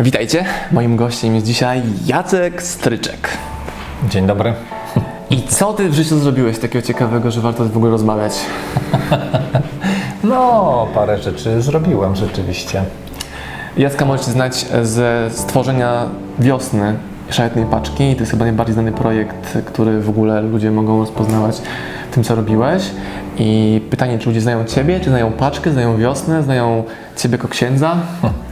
Witajcie, moim gościem jest dzisiaj Jacek Stryczek. Dzień dobry. I co ty w życiu zrobiłeś takiego ciekawego, że warto w ogóle rozmawiać? No, parę rzeczy zrobiłem rzeczywiście. Jacka możecie znać ze stworzenia wiosny szlachetnej paczki. To jest chyba najbardziej znany projekt, który w ogóle ludzie mogą rozpoznawać tym, co robiłeś. I pytanie, czy ludzie znają Ciebie, czy znają paczkę, znają wiosnę, znają Ciebie jako księdza?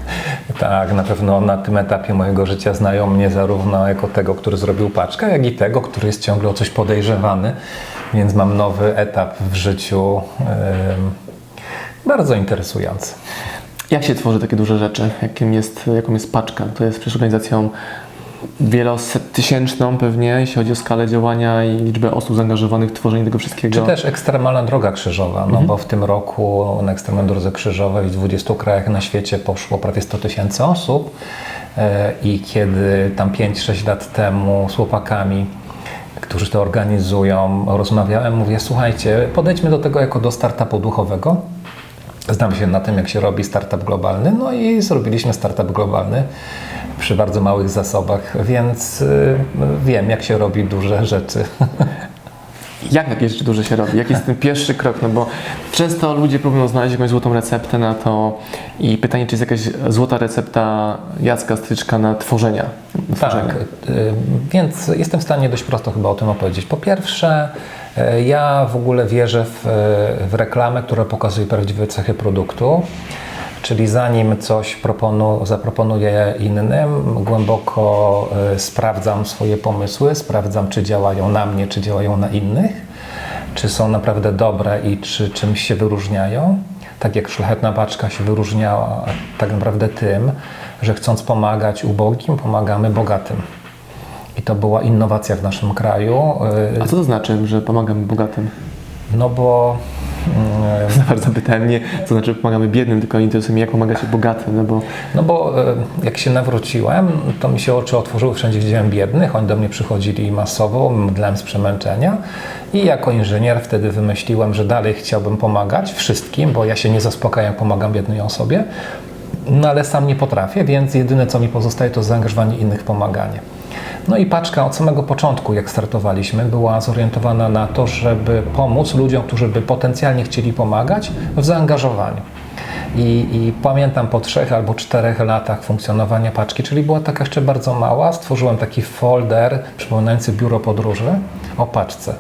Tak, na pewno na tym etapie mojego życia znają mnie zarówno jako tego, który zrobił paczkę, jak i tego, który jest ciągle o coś podejrzewany, więc mam nowy etap w życiu em, bardzo interesujący. Jak się tworzy takie duże rzeczy? Jakim jest, jaką jest paczka? To jest przecież organizacją wielotysięczną pewnie, jeśli chodzi o skalę działania i liczbę osób zaangażowanych w tworzenie tego wszystkiego. Czy też ekstremalna droga krzyżowa, no bo w tym roku na ekstremalnej drodze krzyżowej w 20 krajach na świecie poszło prawie 100 tysięcy osób E, i kiedy tam 5-6 lat temu z chłopakami, którzy to organizują, rozmawiałem, mówię, słuchajcie, podejdźmy do tego jako do startupu duchowego. Znam się na tym, jak się robi startup globalny, no i zrobiliśmy startup globalny przy bardzo małych zasobach, więc y, wiem, jak się robi duże rzeczy. Jak takie rzeczy duże się robi? Jaki jest ten pierwszy krok? No bo często ludzie próbują znaleźć jakąś złotą receptę na to i pytanie, czy jest jakaś złota recepta Jacka na tworzenia. Na Tak, y, więc jestem w stanie dość prosto chyba o tym opowiedzieć. Po pierwsze, ja w ogóle wierzę w, y, w reklamę, która pokazuje prawdziwe cechy produktu. Czyli zanim coś proponu, zaproponuję innym, głęboko y, sprawdzam swoje pomysły, sprawdzam, czy działają na mnie, czy działają na innych, czy są naprawdę dobre i czy czymś się wyróżniają. Tak jak szlachetna paczka się wyróżniała tak naprawdę tym, że chcąc pomagać ubogim, pomagamy bogatym. I to była innowacja w naszym kraju. y, A co to znaczy, że pomagamy bogatym? No bo y, Za bardzo pytałem nie, co znaczy pomagamy biednym, tylko interesuje mnie, jak pomagacie bogatym, no bo No bo e, jak się nawróciłem, to mi się oczy otworzyły, wszędzie widziałem biednych, oni do mnie przychodzili masowo, mdlałem z przemęczenia i jako inżynier wtedy wymyśliłem, że dalej chciałbym pomagać wszystkim, bo ja się nie zaspokajam, jak pomagam biednej osobie, no ale sam nie potrafię, więc jedyne co mi pozostaje to zaangażowanie innych w pomaganie. No i paczka od samego początku, jak startowaliśmy, była zorientowana na to, żeby pomóc ludziom, którzy by potencjalnie chcieli pomagać w zaangażowaniu. I, I pamiętam po trzech albo czterech latach funkcjonowania paczki, czyli była taka jeszcze bardzo mała, stworzyłem taki folder przypominający biuro podróży o paczce.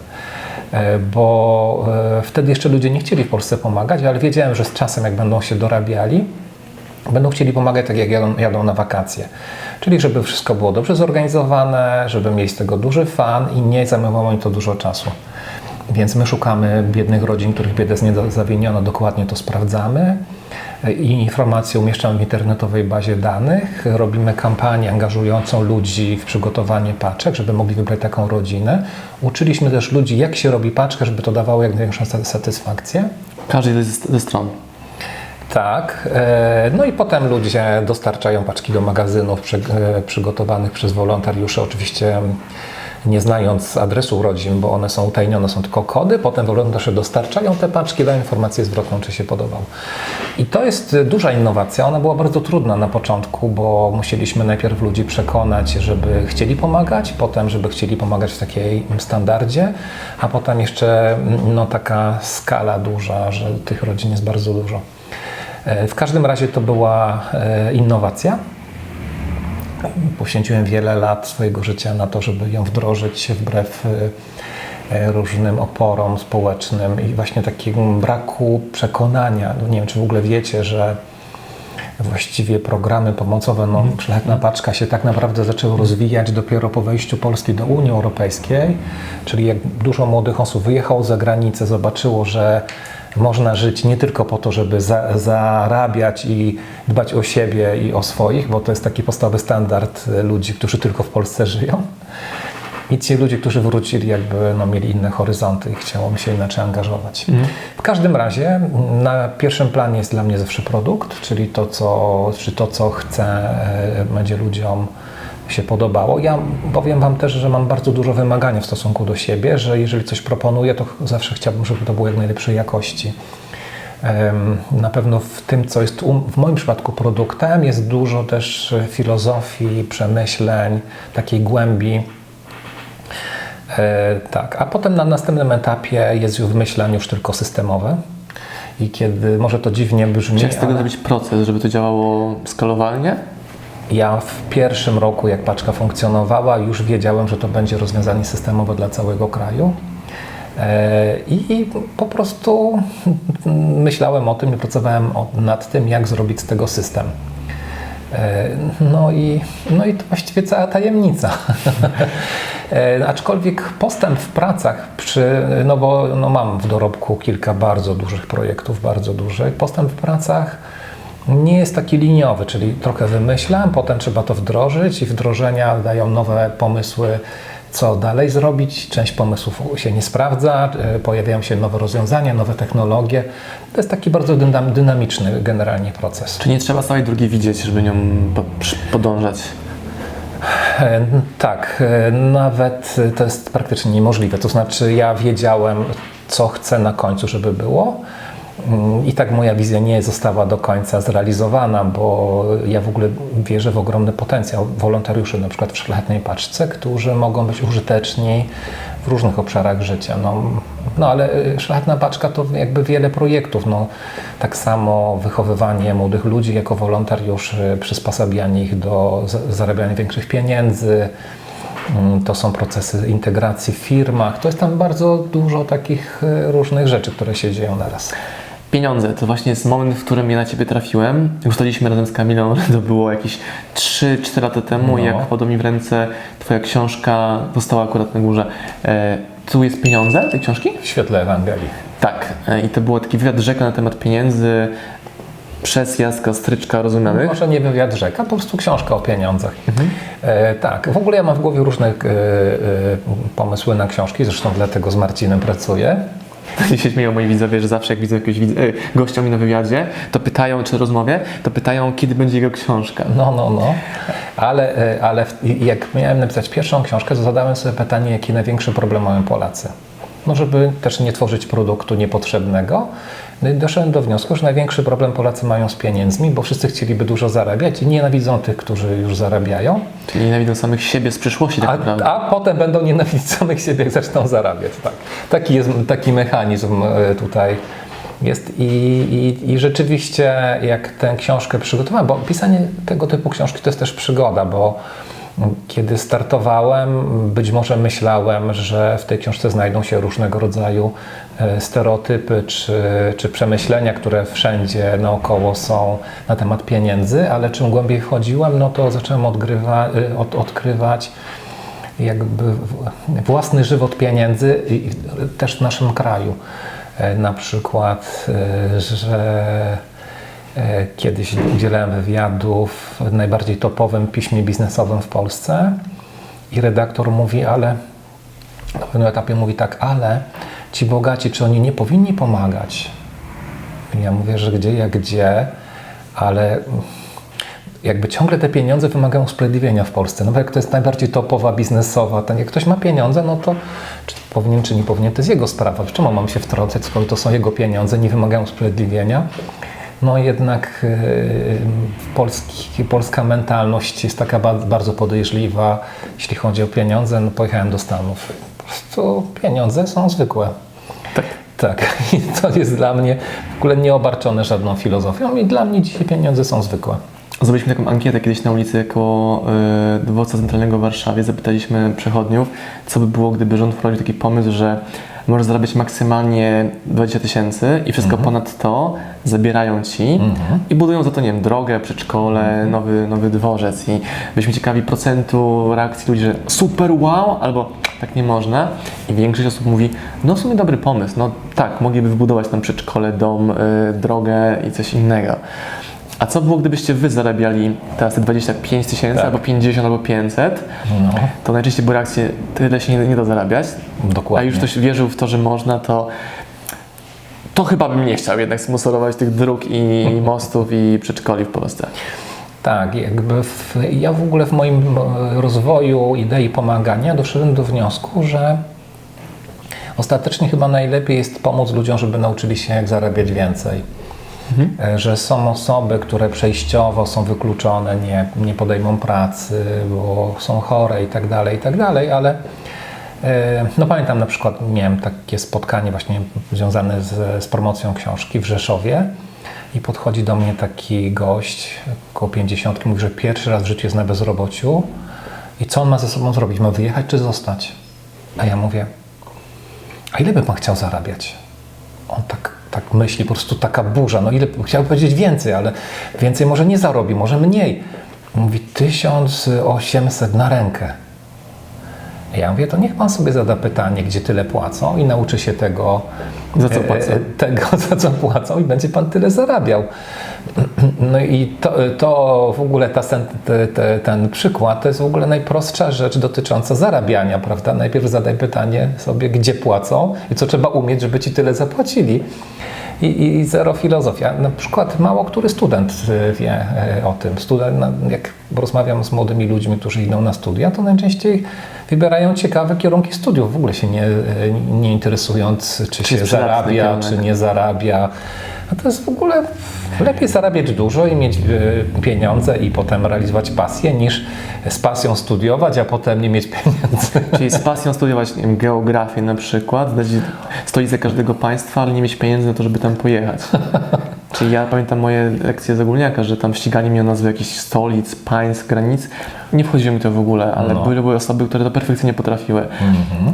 E, Bo e, wtedy jeszcze ludzie nie chcieli w Polsce pomagać, ale wiedziałem, że z czasem, jak będą się dorabiali, będą chcieli pomagać tak jak jadą, jadą na wakacje. Czyli żeby wszystko było dobrze zorganizowane, żeby mieli z tego duży fan i nie zajmowało im to dużo czasu. Więc my szukamy biednych rodzin, których biedę zawieniono, dokładnie to sprawdzamy i informacje umieszczamy w internetowej bazie danych. Robimy kampanię angażującą ludzi w przygotowanie paczek, żeby mogli wybrać taką rodzinę. Uczyliśmy też ludzi, jak się robi paczkę, żeby to dawało jak największą satysfakcję. każdej ze stron. Tak. e, No i potem ludzie dostarczają paczki do magazynów e, przygotowanych przez wolontariuszy, oczywiście nie znając adresu rodzin, bo one są utajnione, są tylko kody. Potem wolontariusze dostarczają te paczki, dają informację zwrotną, czy się podobał. I to jest duża innowacja. Ona była bardzo trudna na początku, bo musieliśmy najpierw ludzi przekonać, żeby chcieli pomagać, potem, żeby chcieli pomagać w takiej standardzie, a potem jeszcze no, taka skala duża, że tych rodzin jest bardzo dużo. E, W każdym razie to była e, innowacja. Poświęciłem wiele lat swojego życia na to, żeby ją wdrożyć wbrew e, różnym oporom społecznym i właśnie takiemu braku przekonania. No nie wiem, czy w ogóle wiecie, że właściwie programy pomocowe, no, szlachetna paczka się tak naprawdę zaczęły rozwijać dopiero po wejściu Polski do Unii Europejskiej, czyli jak dużo młodych osób wyjechało za granicę, zobaczyło, że można żyć nie tylko po to, żeby za, zarabiać i dbać o siebie i o swoich, bo to jest taki podstawowy standard e, ludzi, którzy tylko w Polsce żyją. I ci ludzie, którzy wrócili, jakby no, mieli inne horyzonty i chciało mi się inaczej angażować. W każdym razie na pierwszym planie jest dla mnie zawsze produkt, czyli to, co, czy to, co chcę, e, będzie ludziom się podobało. Ja powiem Wam też, że mam bardzo dużo wymagania w stosunku do siebie, że jeżeli coś proponuję, to zawsze chciałbym, żeby to było jak najlepszej jakości. Na pewno w tym, co jest w moim przypadku produktem, jest dużo też e, filozofii, przemyśleń, takiej głębi. E, tak, a potem na następnym etapie jest już myślenie już tylko systemowe. I kiedy może to dziwnie brzmi, Czy jak z tego ale zrobić proces, żeby to działało skalowalnie? Ja w pierwszym roku, jak paczka funkcjonowała, już wiedziałem, że to będzie rozwiązanie systemowe dla całego kraju. E, I po prostu myślałem o tym i pracowałem nad tym, jak zrobić z tego system. E, No i, no i to właściwie cała tajemnica. E, Aczkolwiek postęp w pracach, przy, no bo no mam w dorobku kilka bardzo dużych projektów, bardzo dużych, postęp w pracach nie jest taki liniowy, czyli trochę wymyślam, potem trzeba to wdrożyć i wdrożenia dają nowe pomysły, co dalej zrobić. Część pomysłów się nie sprawdza, e, pojawiają się nowe rozwiązania, nowe technologie. To jest taki bardzo dynam- dynamiczny generalnie proces. Czy nie trzeba całej drogi widzieć, żeby nią podążać? E, Tak, e, nawet e, to jest praktycznie niemożliwe. To znaczy, ja wiedziałem, co chcę na końcu, żeby było. I tak moja wizja nie została do końca zrealizowana, bo ja w ogóle wierzę w ogromny potencjał wolontariuszy, na przykład w Szlachetnej Paczce, którzy mogą być użyteczni w różnych obszarach życia. No, no ale y, Szlachetna Paczka to jakby wiele projektów. No, tak samo wychowywanie młodych ludzi jako wolontariuszy, przysposabianie ich do za- zarabiania większych pieniędzy, Mm, to są procesy integracji w firmach. To jest tam bardzo dużo takich y, różnych rzeczy, które się dzieją naraz. Pieniądze to właśnie jest moment, w którym ja na Ciebie trafiłem. Ustaliliśmy razem z Kamilą, to było jakieś 3-4 lata temu, No. jak wpadła mi w ręce Twoja książka, została akurat na górze. E, tu jest pieniądze, tej książki? W świetle Ewangelii. Tak. E, I to było taki wywiad rzeka na temat pieniędzy przez Jacka Stryczka Rozumianych. Może nie wywiad rzeka, po prostu książka o pieniądzach. E, tak, w ogóle ja mam w głowie różne e, e, pomysły na książki, zresztą dlatego z Marcinem pracuję. Się śmieją moi widzowie, że zawsze jak widzą jakiegoś widz- e, gościa mi na wywiadzie, to pytają, czy rozmowie, to pytają, kiedy będzie jego książka. No, no, no. Ale, e, ale jak miałem napisać pierwszą książkę, to zadałem sobie pytanie, jaki największy problem mają Polacy. No, żeby też nie tworzyć produktu niepotrzebnego. No doszedłem do wniosku, że największy problem Polacy mają z pieniędzmi, bo wszyscy chcieliby dużo zarabiać i nienawidzą tych, którzy już zarabiają, Czyli nienawidzą samych siebie z przyszłości tak naprawdę. a, a potem będą nienawidzić samych siebie, jak zaczną zarabiać. Tak. Taki jest taki mechanizm e, tutaj jest i, i, i rzeczywiście jak tę książkę przygotowałem, bo pisanie tego typu książki to jest też przygoda, bo kiedy startowałem, być może myślałem, że w tej książce znajdą się różnego rodzaju e, stereotypy czy, czy przemyślenia, które wszędzie naokoło są na temat pieniędzy, ale czym głębiej wchodziłem, no to zacząłem odgrywa, e, od, odkrywać jakby własny żywot pieniędzy też w naszym kraju. E, Na przykład, że kiedyś udzielałem wywiadów w najbardziej topowym piśmie biznesowym w Polsce i redaktor mówi, ale na pewnym etapie mówi tak, ale ci bogaci, czy oni nie powinni pomagać? I ja mówię, że gdzie, jak gdzie, ale jakby ciągle te pieniądze wymagają usprawiedliwienia w Polsce. No bo jak to jest najbardziej topowa, biznesowa, to jak ktoś ma pieniądze, no to czy powinien, czy nie powinien, to jest jego sprawa. Czemu mam się wtrącać, skoro to są jego pieniądze, nie wymagają usprawiedliwienia? No jednak yy, polski, polska mentalność jest taka ba- bardzo podejrzliwa, jeśli chodzi o pieniądze. No pojechałem do Stanów. Po prostu pieniądze są zwykłe. Tak. Tak, i to jest dla mnie w ogóle nieobarczone żadną filozofią i dla mnie dzisiaj pieniądze są zwykłe. Zrobiliśmy taką ankietę kiedyś na ulicy koło y, dworca centralnego w Warszawie. Zapytaliśmy przechodniów, co by było, gdyby rząd wprowadził taki pomysł, że możesz zarabiać maksymalnie 20 tysięcy i wszystko ponad to zabierają ci i budują za to, nie wiem, drogę, przedszkole, nowy, nowy dworzec. I byliśmy ciekawi procentu reakcji ludzi, że super wow, albo tak nie można. I większość osób mówi, no w sumie dobry pomysł, no tak, mogliby wybudować tam przedszkole, dom, y, drogę i coś innego. A co było, gdybyście wy zarabiali teraz te 25 tysięcy, Tak. albo 50, albo 500? No, To najczęściej były reakcje, tyle się nie, nie da zarabiać. dokładnie. A już ktoś wierzył w to, że można, to to chyba bym nie chciał jednak sponsorować tych dróg i mostów i przedszkoli w Polsce. Tak, jakby w, ja w ogóle w moim rozwoju idei pomagania doszedłem do wniosku, że Ostatecznie chyba najlepiej jest pomóc ludziom, żeby nauczyli się jak zarabiać więcej. E, Że są osoby, które przejściowo są wykluczone, nie, nie podejmą pracy, bo są chore i tak dalej, i tak dalej, ale e, no pamiętam na przykład, miałem takie spotkanie właśnie związane z, z promocją książki w Rzeszowie i podchodzi do mnie taki gość, około 50, mówi, że pierwszy raz w życiu jest na bezrobociu i co on ma ze sobą zrobić? Ma wyjechać czy zostać? A ja mówię, a ile by pan chciał zarabiać? On tak, tak myśli, po prostu taka burza. No ile, chciałbym powiedzieć więcej, ale więcej może nie zarobi, może mniej. Mówi 1800 na rękę. Ja mówię, to niech pan sobie zada pytanie, gdzie tyle płacą i nauczy się tego, Za co płacą. e, tego za co płacą i będzie pan tyle zarabiał. No i to, to w ogóle ta, sen- te, te, ten przykład to jest w ogóle najprostsza rzecz dotycząca zarabiania, prawda? Najpierw zadaj pytanie sobie, gdzie płacą i co trzeba umieć, żeby ci tyle zapłacili. I, i zero filozofia. Na przykład mało który student wie e, o tym. Student, na- jak rozmawiam z młodymi ludźmi, którzy idą na studia, to najczęściej wybierają ciekawe kierunki studiów, w ogóle się nie, nie interesując, czy, Czy się zarabia, kierunek. czy nie zarabia. A to jest w ogóle lepiej zarabiać dużo i mieć e, pieniądze i potem realizować pasję, niż z pasją studiować, a potem nie mieć pieniędzy. Czyli z pasją studiować nie wiem, geografię na przykład, znać stolicę każdego państwa, ale nie mieć pieniędzy na to, żeby tam pojechać. Czyli ja pamiętam moje lekcje z ogólniaka, że tam ścigali mnie o nazwy jakichś stolic, państw, granic. Nie wchodziło mi to w do ale No. były, były osoby, które to perfekcyjnie potrafiły.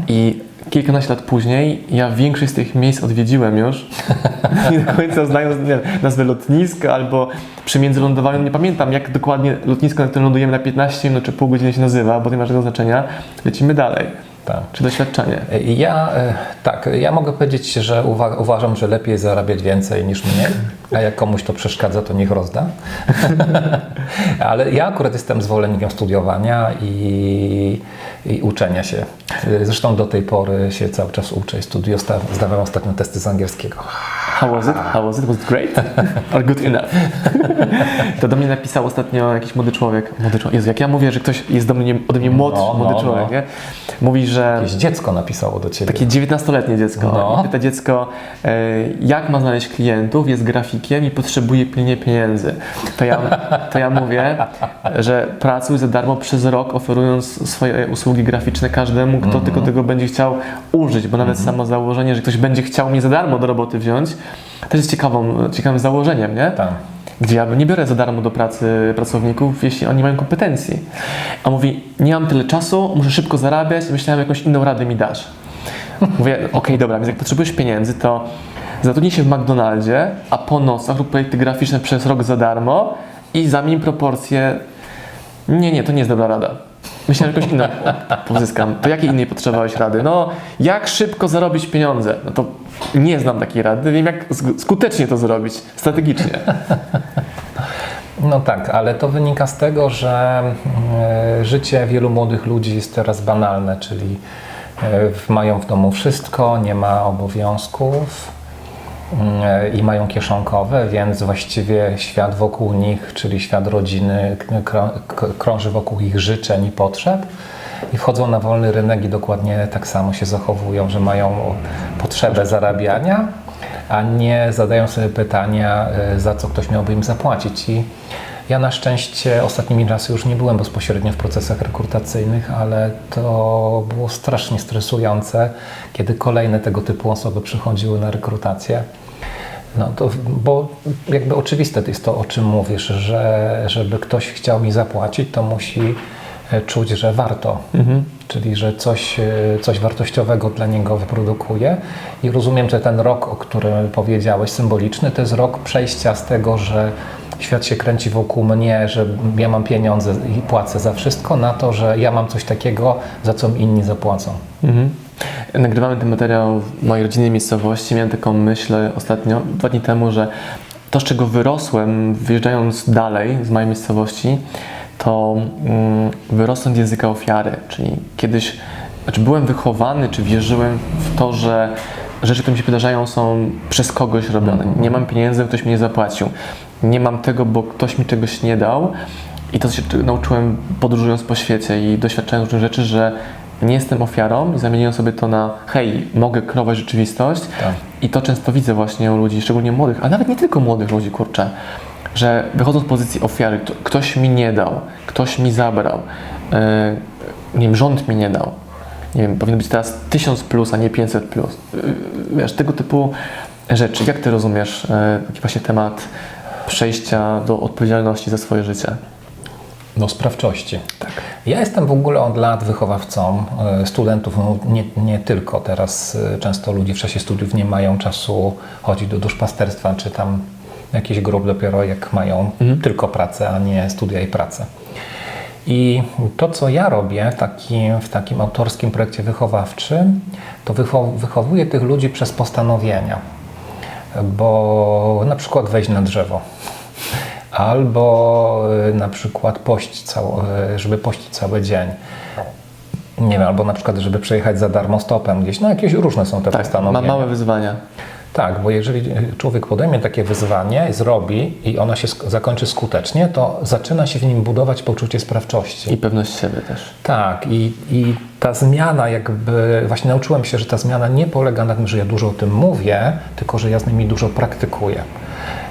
I kilkanaście lat później ja większość z tych miejsc odwiedziłem już. nie do końca znając nie nazwę lotniska albo przy międzylądowaniu. Nie pamiętam jak dokładnie lotnisko, na którym lądujemy na 15 minut czy pół godziny się nazywa, bo nie ma żadnego znaczenia. Lecimy dalej. Tak. Czy doświadczenie? Ja e, tak, ja mogę powiedzieć, że uwa- uważam, że lepiej zarabiać więcej niż mniej, a jak komuś to przeszkadza, to niech rozda. Ale ja akurat jestem zwolennikiem studiowania i, i uczenia się. Zresztą do tej pory się cały czas uczę i studiuję. Zdawałem ostatnio testy z angielskiego. How was it? How was it? Was it great? Or good enough? to do mnie napisał ostatnio jakiś młody człowiek. Młody człowiek. Jezu, jak ja mówię, że ktoś jest do mnie, ode mnie młodszy, No, młody no, człowiek, no. nie? Mówi, że Jakieś dziecko napisało do ciebie. takie 19-letnie dziecko. No. I pyta dziecko, e, jak ma znaleźć klientów, jest grafikiem i potrzebuje pilnie pieniędzy. To ja, to ja mówię, że pracuj za darmo przez rok, oferując swoje usługi graficzne każdemu, kto Mhm. tylko tego będzie chciał użyć, bo nawet samo założenie, że ktoś będzie chciał mnie za darmo do roboty wziąć, też jest ciekawą, ciekawym założeniem, nie? Tak. Gdzie ja nie biorę za darmo do pracy pracowników, jeśli oni mają kompetencji. A mówi, nie mam tyle czasu, muszę szybko zarabiać, myślałem, jakąś inną radę mi dasz. Mówię, okej, dobra, więc jak potrzebujesz pieniędzy, to zatrudnij się w McDonaldzie, a po nocach rób projekty graficzne przez rok za darmo i zamień proporcje. Nie, nie, to nie jest dobra rada. Myślałem, że jakąś inną pozyskam. To jakiej innej potrzebowałeś rady? No, jak szybko zarobić pieniądze? No to nie znam takiej rady, wiem jak sk- skutecznie to zrobić, strategicznie. No tak, ale to wynika z tego, że e, życie wielu młodych ludzi jest teraz banalne, czyli e, mają w domu wszystko, nie ma obowiązków i mają kieszonkowe, więc właściwie świat wokół nich, czyli świat rodziny, krąży wokół ich życzeń i potrzeb. I wchodzą na wolny rynek i dokładnie tak samo się zachowują, że mają potrzebę zarabiania, a nie zadają sobie pytania, e, za co ktoś miałby im zapłacić. I ja na szczęście ostatnimi czasy już nie byłem bezpośrednio w procesach rekrutacyjnych, ale to było strasznie stresujące, kiedy kolejne tego typu osoby przychodziły na rekrutację. No to, bo jakby oczywiste jest to, o czym mówisz, że żeby ktoś chciał mi zapłacić, to musi e, czuć, że warto. Czyli, że coś, e, coś wartościowego dla niego wyprodukuje. I rozumiem, że ten rok, o którym powiedziałeś, symboliczny, to jest rok przejścia z tego, że świat się kręci wokół mnie, że ja mam pieniądze i płacę za wszystko, na to, że ja mam coś takiego, za co inni zapłacą. Mhm. Nagrywamy ten materiał w mojej rodzinnej miejscowości. Miałem taką myśl ostatnio, dwa dni temu, że to, z czego wyrosłem, wyjeżdżając dalej z mojej miejscowości, to mm, wyrosłem z języka ofiary. Czyli kiedyś, znaczy byłem wychowany, czy wierzyłem w to, że rzeczy, które mi się wydarzają, są przez kogoś robione. Nie mam pieniędzy, ktoś mi nie zapłacił. Nie mam tego, bo ktoś mi czegoś nie dał. I to się nauczyłem podróżując po świecie i doświadczając różnych rzeczy, że nie jestem ofiarą i zamieniłem sobie to na hej, mogę kreować rzeczywistość Tak. i to często widzę właśnie u ludzi, szczególnie młodych, a nawet nie tylko młodych ludzi, kurczę, że wychodzą z pozycji ofiary, kto- ktoś mi nie dał, ktoś mi zabrał, yy, nie wiem, rząd mi nie dał, nie wiem, powinno być teraz 1000 plus, a nie 500 plus. Yy, Wiesz, tego typu rzeczy. Jak ty rozumiesz yy, taki właśnie temat przejścia do odpowiedzialności za swoje życie? Do sprawczości. Tak. Ja jestem w ogóle od lat wychowawcą e, studentów, no nie, nie tylko. Teraz e, często ludzie w czasie studiów nie mają czasu chodzić do duszpasterstwa, czy tam jakiś grup dopiero jak mają tylko pracę, a nie studia i pracę. I to, co ja robię taki, w takim autorskim projekcie wychowawczym, to wychow, wychowuję tych ludzi przez postanowienia. Bo na przykład wejść na drzewo, albo y, na przykład cało, y, żeby pościć cały dzień. Nie wiem, albo na przykład, żeby przejechać za darmo stopem gdzieś. No jakieś różne są te Tak, ma postanowienia. małe wyzwania. Tak, bo jeżeli człowiek podejmie takie wyzwanie, zrobi i ono się sk- zakończy skutecznie, to zaczyna się w nim budować poczucie sprawczości. I pewność siebie też. Tak, i, i ta zmiana jakby, właśnie nauczyłem się, że ta zmiana nie polega na tym, że ja dużo o tym mówię, tylko że ja z nimi dużo praktykuję.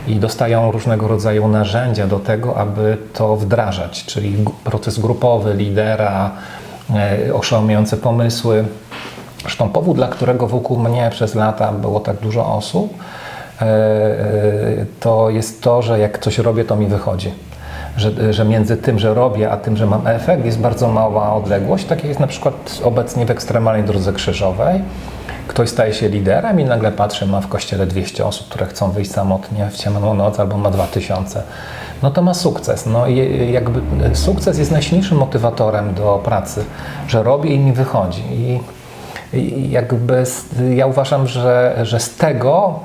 I dostają różnego rodzaju narzędzia do tego, aby to wdrażać, czyli proces grupowy, lidera, e, oszałamiające pomysły. Zresztą powód, dla którego wokół mnie przez lata było tak dużo osób, e, e, to jest to, że jak coś robię, to mi wychodzi. Że, że między tym, że robię, a tym, że mam efekt, jest bardzo mała odległość. Tak jest na przykład obecnie w ekstremalnej drodze krzyżowej. Ktoś staje się liderem i nagle patrzy, ma w kościele 200 osób, które chcą wyjść samotnie w ciemną noc, albo ma 2000. No to ma sukces. No i jakby sukces jest najsilniejszym motywatorem do pracy, że robię i mi wychodzi. I jakby ja uważam, że, że z tego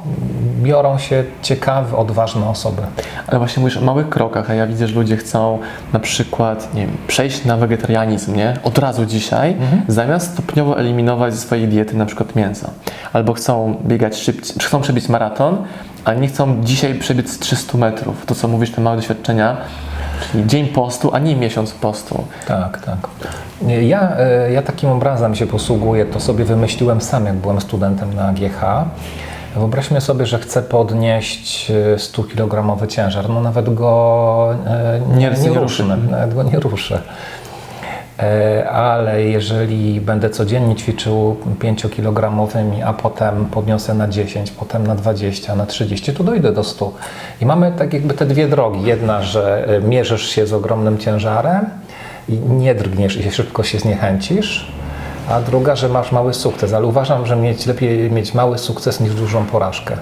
biorą się ciekawe, odważne osoby. Ale właśnie mówisz o małych krokach, a ja widzę, że ludzie chcą na przykład, nie wiem, przejść na wegetarianizm, nie? Od razu dzisiaj, zamiast stopniowo eliminować ze swojej diety na przykład mięso. Albo chcą biegać szybciej, chcą przebiec maraton, a nie chcą dzisiaj przebiec 300 metrów. To, co mówisz, te małe doświadczenia, czyli dzień postu, a nie miesiąc postu. Tak, tak. Ja, e, ja takim obrazem się posługuję, to sobie wymyśliłem sam, jak byłem studentem na GH. Wyobraźmy sobie, że chcę podnieść e, 100-kilogramowy ciężar. No nawet go e, nie, Nie- nie, ruszę, nawet go nie ruszę. E, Ale jeżeli będę codziennie ćwiczył 5-kilogramowymi, a potem podniosę na 10, potem na 20, na 30, to dojdę do 100. I mamy tak jakby te dwie drogi. Jedna, że e, mierzysz się z ogromnym ciężarem i nie drgniesz i szybko się zniechęcisz, a druga, że masz mały sukces. Ale uważam, że mieć, lepiej mieć mały sukces niż dużą porażkę.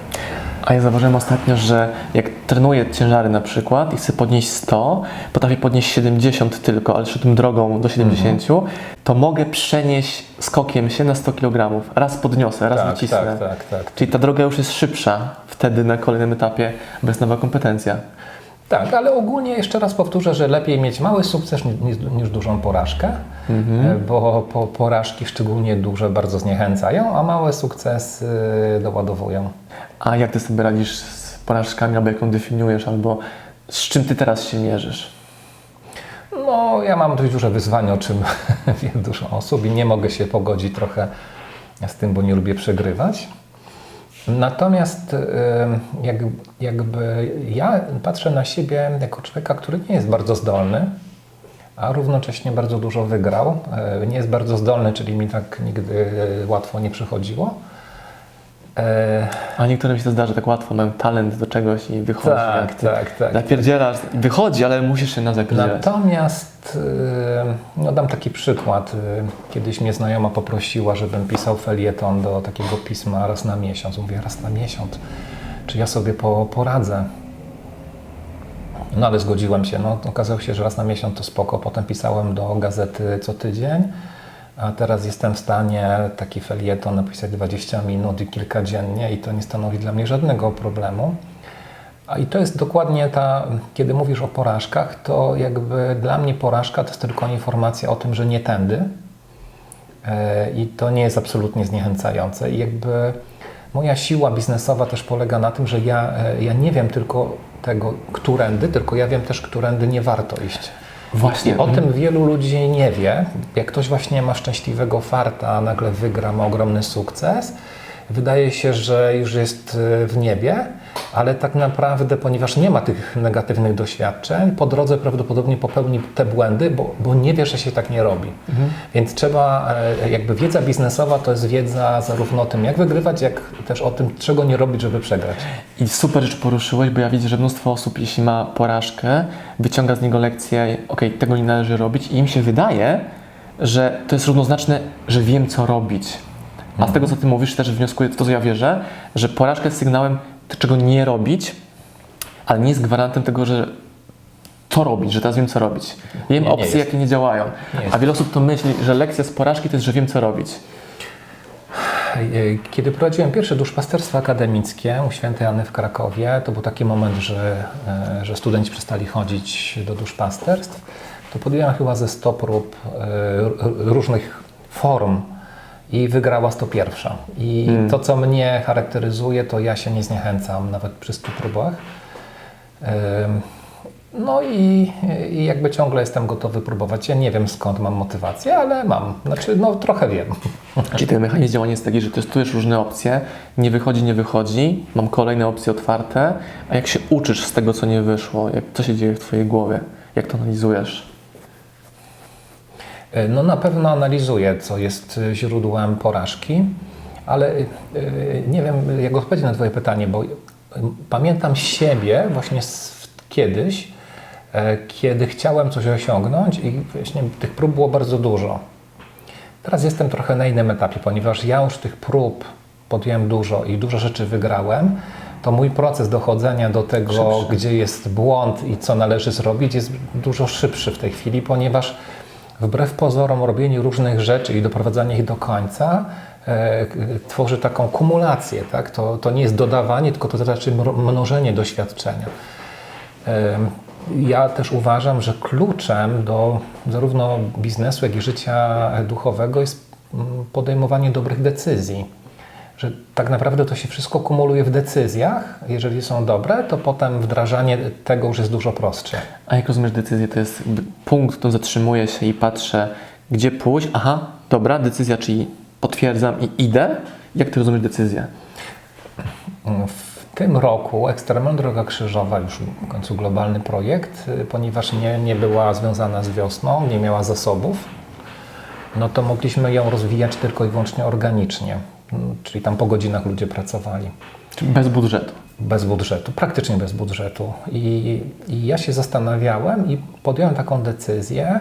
A ja zauważyłem ostatnio, że jak trenuję ciężary na przykład i chcę podnieść 100, potrafię podnieść 70 tylko, ale szedłem drogą do 70, to mogę przenieść skokiem się na 100 kg. Raz podniosę, raz Tak, wycisnę. tak, tak, tak. Czyli ta droga już jest szybsza wtedy na kolejnym etapie, bo jest nowa kompetencja. Tak, ale ogólnie jeszcze raz powtórzę, że lepiej mieć mały sukces niż, niż, dużą porażkę, e, bo po, porażki szczególnie duże bardzo zniechęcają, a małe sukcesy doładowują. A jak ty sobie radzisz z porażkami, albo jak ją definiujesz, albo z czym ty teraz się mierzysz? No, ja mam dość duże wyzwanie, o czym wie dużo osób i nie mogę się pogodzić trochę z tym, bo nie lubię przegrywać. Natomiast y, jak, jakby ja patrzę na siebie jako człowieka, który nie jest bardzo zdolny, a równocześnie bardzo dużo wygrał. Y, Nie jest bardzo zdolny, czyli mi tak nigdy y, łatwo nie przychodziło. Y, A niektórym się to zdarza tak łatwo, mają talent do czegoś i wychodzi. Tak, tak, tak. Napierdzielasz, wychodzi, ale musisz się na zapierdzielać. Natomiast yy, no dam taki przykład. Yy, Kiedyś mnie znajoma poprosiła, żebym pisał felieton do takiego pisma raz na miesiąc. Mówię, raz na miesiąc. Czy ja sobie po, poradzę? No ale zgodziłem się. No, okazało się, że raz na miesiąc to spoko. Potem pisałem do gazety co tydzień. A teraz jestem w stanie taki felieton napisać 20 minut i kilka dziennie i to nie stanowi dla mnie żadnego problemu. A i to jest dokładnie ta, kiedy mówisz o porażkach, to jakby dla mnie porażka to jest tylko informacja o tym, że nie tędy. E, I to nie jest absolutnie zniechęcające. I jakby moja siła biznesowa też polega na tym, że ja, e, ja nie wiem tylko tego, którędy, tylko ja wiem też, którędy nie warto iść. Właśnie. O tym wielu ludzi nie wie. Jak ktoś właśnie ma szczęśliwego farta, a nagle wygra, ma ogromny sukces, wydaje się, że już jest e, w niebie, ale tak naprawdę, ponieważ nie ma tych negatywnych doświadczeń, po drodze prawdopodobnie popełni te błędy, bo, bo nie wie, że się tak nie robi. Więc trzeba, e, jakby wiedza biznesowa to jest wiedza zarówno o tym, jak wygrywać, jak też o tym, czego nie robić, żeby przegrać. I super rzecz poruszyłeś, bo ja widzę, że mnóstwo osób, jeśli ma porażkę, wyciąga z niego lekcję, okej, tego nie należy robić i im się wydaje, że to jest równoznaczne, że wiem, co robić. A z tego, co ty mówisz, też wnioskuję to, co ja wierzę, że porażka jest sygnałem, czego nie robić, ale nie jest gwarantem tego, że co robić, że teraz wiem, co robić. Wiem Nie, opcje, jakie nie działają. Nie. A wiele osób to myśli, że lekcja z porażki to jest, że wiem, co robić. Kiedy prowadziłem pierwsze duszpasterstwo akademickie u świętej Anny w Krakowie, to był taki moment, że, e, że studenci przestali chodzić do duszpasterstw, to podjąłem chyba ze 100 prób e, różnych form i wygrała 101. I to, co mnie charakteryzuje, to ja się nie zniechęcam nawet przy 100 próbach. No i, i jakby ciągle jestem gotowy próbować. Ja nie wiem skąd mam motywację, ale mam. Znaczy, no trochę wiem. Czyli ten mechanizm działania jest taki, że testujesz różne opcje, nie wychodzi, nie wychodzi, mam kolejne opcje otwarte, a jak się uczysz z tego, co nie wyszło, jak, co się dzieje w Twojej głowie, jak to analizujesz? E, No na pewno analizuję, co jest e, źródłem porażki, ale e, nie wiem, jak odpowiedzieć na Twoje pytanie, bo pamiętam siebie właśnie kiedyś, kiedy chciałem coś osiągnąć i właśnie tych prób było bardzo dużo. Teraz jestem trochę na innym etapie, ponieważ ja już tych prób podjąłem dużo i dużo rzeczy wygrałem, to mój proces dochodzenia do tego, Szybszy. gdzie jest błąd i co należy zrobić, jest dużo szybszy w tej chwili, ponieważ wbrew pozorom robienie różnych rzeczy i doprowadzanie ich do końca e, tworzy taką kumulację. Tak? To, to nie jest dodawanie, tylko to znaczy mnożenie doświadczenia. Em, Ja też uważam, że kluczem do zarówno biznesu, jak i życia duchowego jest podejmowanie dobrych decyzji. Że tak naprawdę to się wszystko kumuluje w decyzjach. Jeżeli są dobre, to potem wdrażanie tego już jest dużo prostsze. A jak rozumiesz decyzję, to jest punkt, którym zatrzymuję się i patrzę, gdzie pójść, aha, dobra, decyzja, czyli potwierdzam i idę. Jak Ty rozumiesz decyzję? W tym roku Ekstremalna Droga Krzyżowa, już w końcu globalny projekt, ponieważ nie, nie była związana z wiosną, nie miała zasobów, no to mogliśmy ją rozwijać tylko i wyłącznie organicznie. Czyli tam po godzinach ludzie pracowali. Czyli bez budżetu. Bez budżetu, praktycznie bez budżetu. I, I ja się zastanawiałem i podjąłem taką decyzję,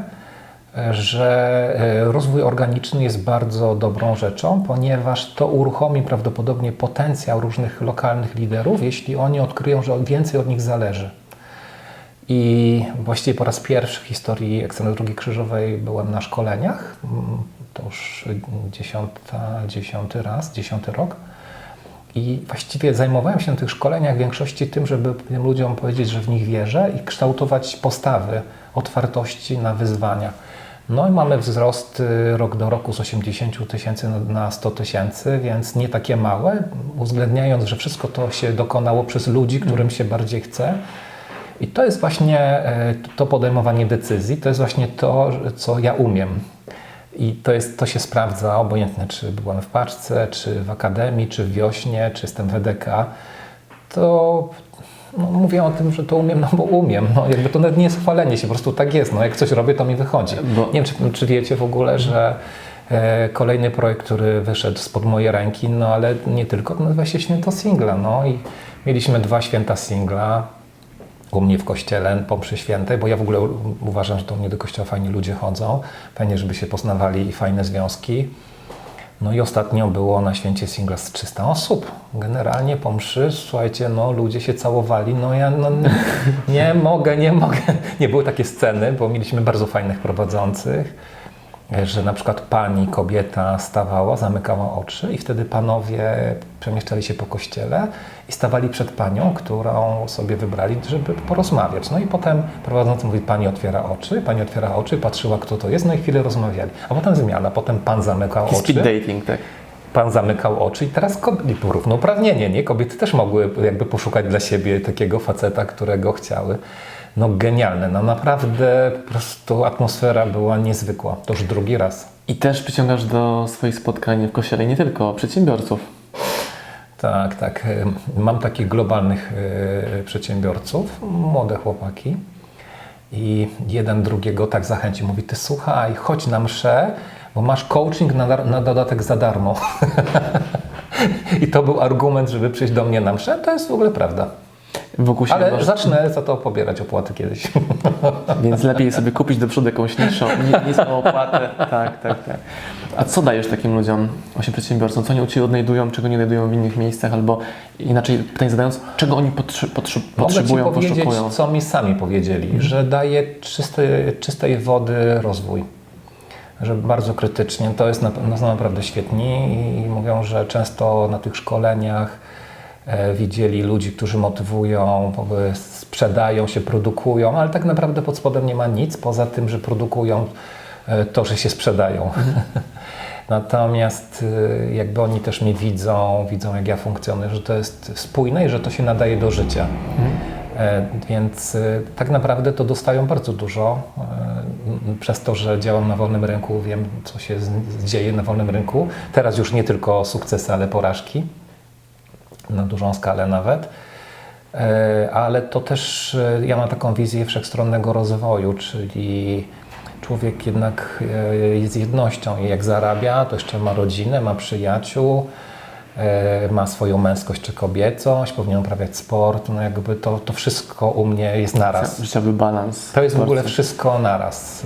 że e, rozwój organiczny jest bardzo dobrą rzeczą, ponieważ to uruchomi prawdopodobnie potencjał różnych lokalnych liderów, jeśli oni odkryją, że więcej od nich zależy. I właściwie po raz pierwszy w historii Ekstremnej Drogi Krzyżowej byłem na szkoleniach. To już dziesiąta, dziesiąty raz, dziesiąty rok. I właściwie zajmowałem się na tych szkoleniach w większości tym, żeby tym ludziom powiedzieć, że w nich wierzę i kształtować postawy otwartości na wyzwania. No i mamy wzrost y, rok do roku z 80 tysięcy na- na 100 tysięcy, więc nie takie małe, uwzględniając, że wszystko to się dokonało przez ludzi, którym się bardziej chce. I to jest właśnie e, to podejmowanie decyzji, to jest właśnie to, co ja umiem. I to, jest, to się sprawdza, obojętnie czy byłem w paczce, czy w akademii, czy w wiośnie, czy jestem w EDK, to no, mówię o tym, że to umiem, no bo umiem. No, jakby to nawet nie jest chwalenie się, po prostu tak jest. No, jak coś robię, to mi wychodzi. Bo- Nie wiem, czy, czy wiecie w ogóle, że e, kolejny projekt, który wyszedł spod mojej ręki, no ale nie tylko, nazywa się Święto Singla. No i mieliśmy dwa święta singla u mnie w kościele po mszy świętej, bo ja w ogóle uważam, że do mnie do kościoła fajnie ludzie chodzą, fajnie, żeby się poznawali i fajne związki. No i ostatnio było na święcie singla z 300 osób. Generalnie po mszy, słuchajcie, no ludzie się całowali, no ja no, nie mogę, nie mogę. Nie były takie sceny, bo mieliśmy bardzo fajnych prowadzących, że na przykład pani, kobieta stawała, zamykała oczy i wtedy panowie przemieszczali się po kościele i stawali przed panią, którą sobie wybrali, żeby porozmawiać. No i potem prowadzący mówi, pani otwiera oczy, pani otwiera oczy, patrzyła kto to jest, no i chwilę rozmawiali. A potem zmiana, potem pan zamykał Taki oczy. speed dating, tak? Pan zamykał oczy i teraz kobiety, równouprawnienie, nie? Kobiety też mogły jakby poszukać dla siebie takiego faceta, którego chciały. No genialne, no naprawdę po prostu atmosfera była niezwykła. To już drugi raz. I też przyciągasz do swoich spotkań w kościele nie tylko przedsiębiorców. Tak, tak. Mam takich globalnych y, przedsiębiorców, młode chłopaki. I jeden drugiego tak zachęci. Mówi, ty słuchaj, chodź na mszę, bo masz coaching na, na dodatek za darmo. I to był argument, żeby przyjść do mnie na mszę. To jest w ogóle prawda. Wokół siebie Ale masz, zacznę za to pobierać opłaty kiedyś. Więc lepiej sobie kupić do przodu jakąś niższą, ni- niską opłatę. Tak, tak, tak. A co dajesz takim ludziom, właśnie przedsiębiorcom? Co oni u Ciebie odnajdują, czego nie znajdują w innych miejscach? Albo inaczej pytanie zadając, czego oni potrze- potrze- potrzebują, Mogę Ci poszukują? co mi sami powiedzieli, że daje czysty, czystej wody rozwój. Że bardzo krytycznie, to jest na, no, naprawdę świetni i mówią, że często na tych szkoleniach widzieli ludzi, którzy motywują, sprzedają się, produkują, ale tak naprawdę pod spodem nie ma nic poza tym, że produkują e, to, że się sprzedają. Natomiast y, jakby oni też mnie widzą, widzą jak ja funkcjonuję, że to jest spójne i że to się nadaje do życia. E, Więc tak naprawdę to dostają bardzo dużo. e, Przez to, że działam na wolnym rynku, wiem, co się dzieje na wolnym rynku. Teraz już nie tylko sukcesy, ale porażki. Na dużą skalę nawet. E, Ale to też e, ja mam taką wizję wszechstronnego rozwoju, czyli człowiek jednak e, jest jednością i jak zarabia, to jeszcze ma rodzinę, ma przyjaciół, ma swoją męskość czy kobiecość, powinien uprawiać sport, no jakby to, to wszystko u mnie jest naraz. Życiowy balans. To jest w ogóle wszystko naraz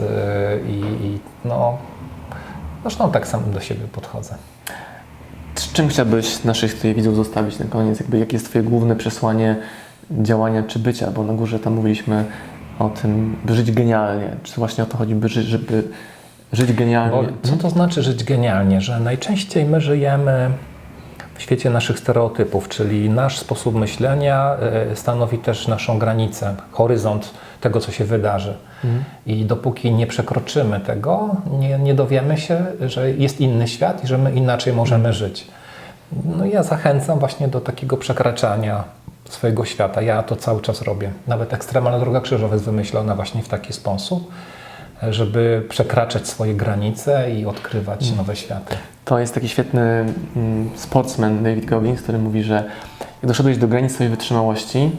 i, i no, zresztą tak sam do siebie podchodzę. Czym chciałbyś naszych widzów zostawić na koniec? Jakby, jakie jest Twoje główne przesłanie działania czy bycia? Bo na górze tam mówiliśmy o tym, by żyć genialnie. Czy właśnie o to chodzi, by ży, żeby żyć genialnie? Bo co to znaczy żyć genialnie? Że najczęściej my żyjemy w świecie naszych stereotypów, czyli nasz sposób myślenia e, stanowi też naszą granicę, horyzont tego, co się wydarzy. I dopóki nie przekroczymy tego, nie, nie dowiemy się, że jest inny świat i że my inaczej możemy żyć. No ja zachęcam właśnie do takiego przekraczania swojego świata. Ja to cały czas robię. Nawet ekstremalna droga krzyżowa jest wymyślona właśnie w taki sposób, żeby przekraczać swoje granice i odkrywać nowe światy. To jest taki świetny mm, sportsman David Goggins, który mówi, że jak doszedłeś do granic swojej wytrzymałości,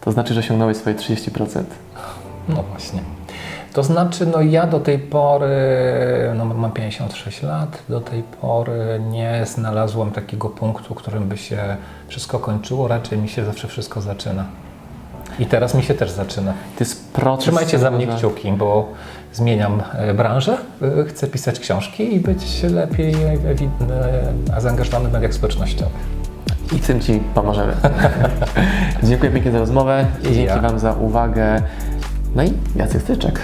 to znaczy, że osiągnąłeś swoje 30%. No właśnie. To znaczy, no ja do tej pory, no mam 56 lat, do tej pory nie znalazłem takiego punktu, którym by się wszystko kończyło, raczej mi się zawsze wszystko zaczyna. I teraz mi się też zaczyna. To jest proces. Trzymajcie za mnie kciuki, bo zmieniam e, branżę, e, chcę pisać książki i być lepiej e, e, zaangażowany w mediach społecznościowych. I tym Ci pomożemy. Dziękuję pięknie za rozmowę. I Dzięki ja. Wam za uwagę. No i Jacek Styczek.